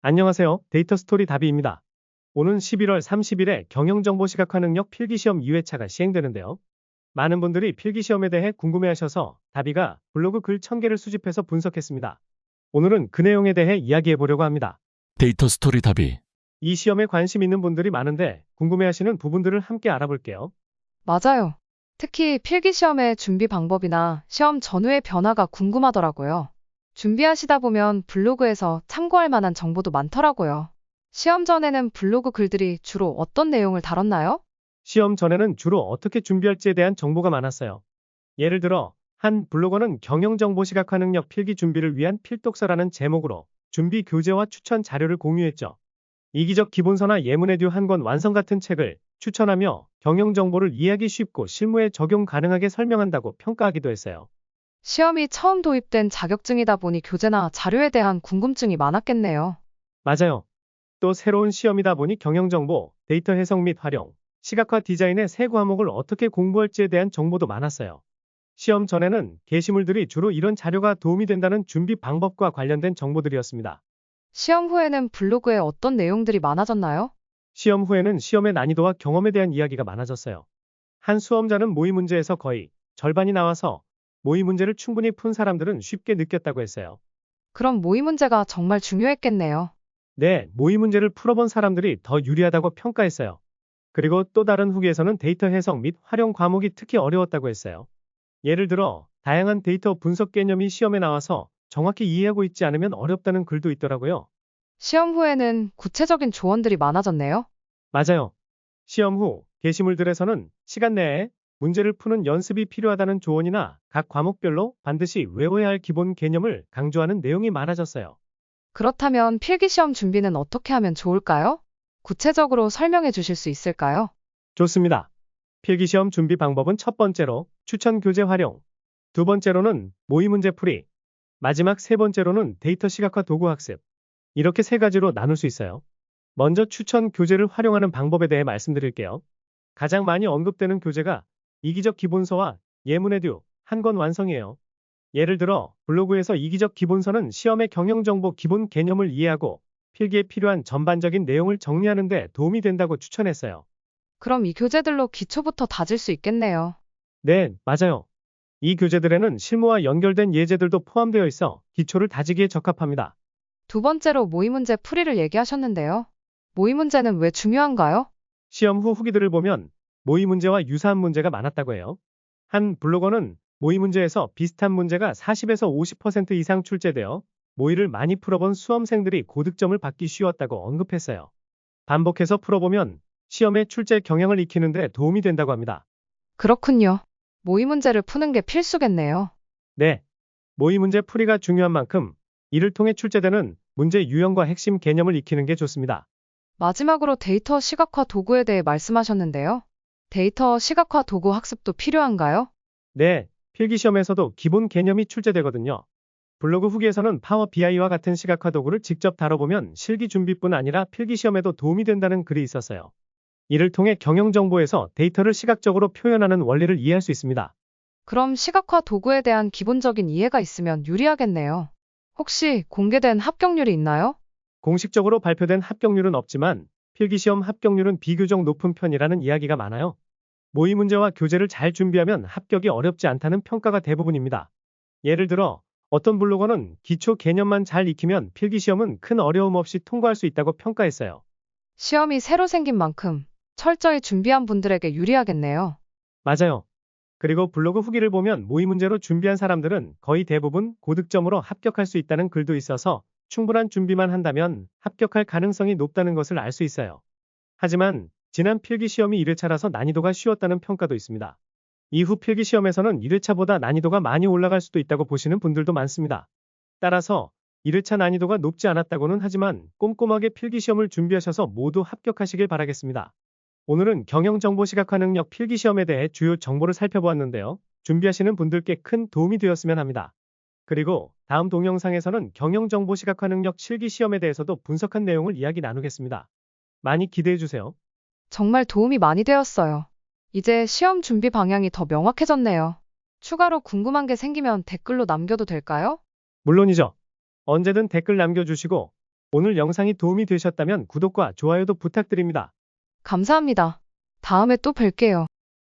안녕하세요. 데이터 스토리 다비입니다. 오는 11월 30일에 경영정보 시각화 능력 필기시험 2회차가 시행되는데요. 많은 분들이 필기시험에 대해 궁금해하셔서 다비가 블로그 글 1000개를 수집해서 분석했습니다. 오늘은 그 내용에 대해 이야기해 보려고 합니다. 데이터 스토리 답이 이 시험에 관심 있는 분들이 많은데 궁금해하시는 부분들을 함께 알아볼게요. 맞아요. 특히 필기시험의 준비 방법이나 시험 전후의 변화가 궁금하더라고요. 준비하시다 보면 블로그에서 참고할 만한 정보도 많더라고요. 시험 전에는 블로그 글들이 주로 어떤 내용을 다뤘나요? 시험 전에는 주로 어떻게 준비할지에 대한 정보가 많았어요. 예를 들어 한 블로거는 경영정보 시각화 능력 필기 준비를 위한 필독서라는 제목으로 준비 교재와 추천 자료를 공유했죠. 이기적 기본서나 예문에듀 한 권 완성 같은 책을 추천하며 경영정보를 이해하기 쉽고 실무에 적용 가능하게 설명한다고 평가하기도 했어요. 시험이 처음 도입된 자격증이다 보니 교재나 자료에 대한 궁금증이 많았겠네요. 맞아요. 또 새로운 시험이다 보니 경영정보, 데이터 해석 및 활용, 시각화 디자인의 세 과목을 어떻게 공부할지에 대한 정보도 많았어요. 시험 전에는 게시물들이 주로 이런 자료가 도움이 된다는 준비 방법과 관련된 정보들이었습니다. 시험 후에는 블로그에 어떤 내용들이 많아졌나요? 시험 후에는 시험의 난이도와 경험에 대한 이야기가 많아졌어요. 한 수험자는 모의 문제에서 거의 절반이 나와서 모의 문제를 충분히 푼 사람들은 쉽게 느꼈다고 했어요. 그럼 모의 문제가 정말 중요했겠네요. 네, 모의 문제를 풀어본 사람들이 더 유리하다고 평가했어요. 그리고 또 다른 후기에서는 데이터 해석 및 활용 과목이 특히 어려웠다고 했어요. 예를 들어, 다양한 데이터 분석 개념이 시험에 나와서 정확히 이해하고 있지 않으면 어렵다는 글도 있더라고요. 시험 후에는 구체적인 조언들이 많아졌네요. 맞아요. 시험 후 게시물들에서는 시간 내에 문제를 푸는 연습이 필요하다는 조언이나 각 과목별로 반드시 외워야 할 기본 개념을 강조하는 내용이 많아졌어요. 그렇다면 필기시험 준비는 어떻게 하면 좋을까요? 구체적으로 설명해 주실 수 있을까요? 좋습니다. 필기시험 준비 방법은 첫 번째로 추천 교재 활용, 두 번째로는 모의 문제 풀이, 마지막 세 번째로는 데이터 시각화 도구 학습. 이렇게 세 가지로 나눌 수 있어요. 먼저 추천 교재를 활용하는 방법에 대해 말씀드릴게요. 가장 많이 언급되는 교재가 이기적 기본서와 예문에듀 한 권 완성이에요. 예를 들어 블로그에서 이기적 기본서는 시험의 경영정보 기본 개념을 이해하고 필기에 필요한 전반적인 내용을 정리하는 데 도움이 된다고 추천했어요. 그럼 이 교재들로 기초부터 다질 수 있겠네요. 네, 맞아요. 이 교재들에는 실무와 연결된 예제들도 포함되어 있어 기초를 다지기에 적합합니다. 두 번째로 모의 문제 풀이를 얘기하셨는데요. 모의 문제는 왜 중요한가요? 시험 후 후기들을 보면 모의 문제와 유사한 문제가 많았다고 해요. 한 블로거는 모의 문제에서 비슷한 문제가 40에서 50% 이상 출제되어 모의를 많이 풀어본 수험생들이 고득점을 받기 쉬웠다고 언급했어요. 반복해서 풀어보면 시험의 출제 경향을 익히는데 도움이 된다고 합니다. 그렇군요. 모의 문제를 푸는 게 필수겠네요. 네. 모의 문제 풀이가 중요한 만큼 이를 통해 출제되는 문제 유형과 핵심 개념을 익히는 게 좋습니다. 마지막으로 데이터 시각화 도구에 대해 말씀하셨는데요. 데이터 시각화 도구 학습도 필요한가요? 네, 필기시험에서도 기본 개념이 출제되거든요. 블로그 후기에서는 파워 BI와 같은 시각화 도구를 직접 다뤄보면 실기 준비뿐 아니라 필기시험에도 도움이 된다는 글이 있었어요. 이를 통해 경영정보에서 데이터를 시각적으로 표현하는 원리를 이해할 수 있습니다. 그럼 시각화 도구에 대한 기본적인 이해가 있으면 유리하겠네요. 혹시 공개된 합격률이 있나요? 공식적으로 발표된 합격률은 없지만 필기시험 합격률은 비교적 높은 편이라는 이야기가 많아요. 모의 문제와 교재를 잘 준비하면 합격이 어렵지 않다는 평가가 대부분입니다. 예를 들어 어떤 블로거는 기초 개념만 잘 익히면 필기시험은 큰 어려움 없이 통과할 수 있다고 평가했어요. 시험이 새로 생긴 만큼 철저히 준비한 분들에게 유리하겠네요. 맞아요. 그리고 블로그 후기를 보면 모의 문제로 준비한 사람들은 거의 대부분 고득점으로 합격할 수 있다는 글도 있어서 충분한 준비만 한다면 합격할 가능성이 높다는 것을 알 수 있어요. 하지만 지난 필기시험이 1회차라서 난이도가 쉬웠다는 평가도 있습니다. 이후 필기시험에서는 1회차보다 난이도가 많이 올라갈 수도 있다고 보시는 분들도 많습니다. 따라서 1회차 난이도가 높지 않았다고는 하지만 꼼꼼하게 필기시험을 준비하셔서 모두 합격하시길 바라겠습니다. 오늘은 경영정보 시각화 능력 필기시험에 대해 주요 정보를 살펴보았는데요. 준비하시는 분들께 큰 도움이 되었으면 합니다. 그리고 다음 동영상에서는 경영정보 시각화 능력 실기시험에 대해서도 분석한 내용을 이야기 나누겠습니다. 많이 기대해주세요. 정말 도움이 많이 되었어요. 이제 시험 준비 방향이 더 명확해졌네요. 추가로 궁금한 게 생기면 댓글로 남겨도 될까요? 물론이죠. 언제든 댓글 남겨주시고 오늘 영상이 도움이 되셨다면 구독과 좋아요도 부탁드립니다. 감사합니다. 다음에 또 뵐게요.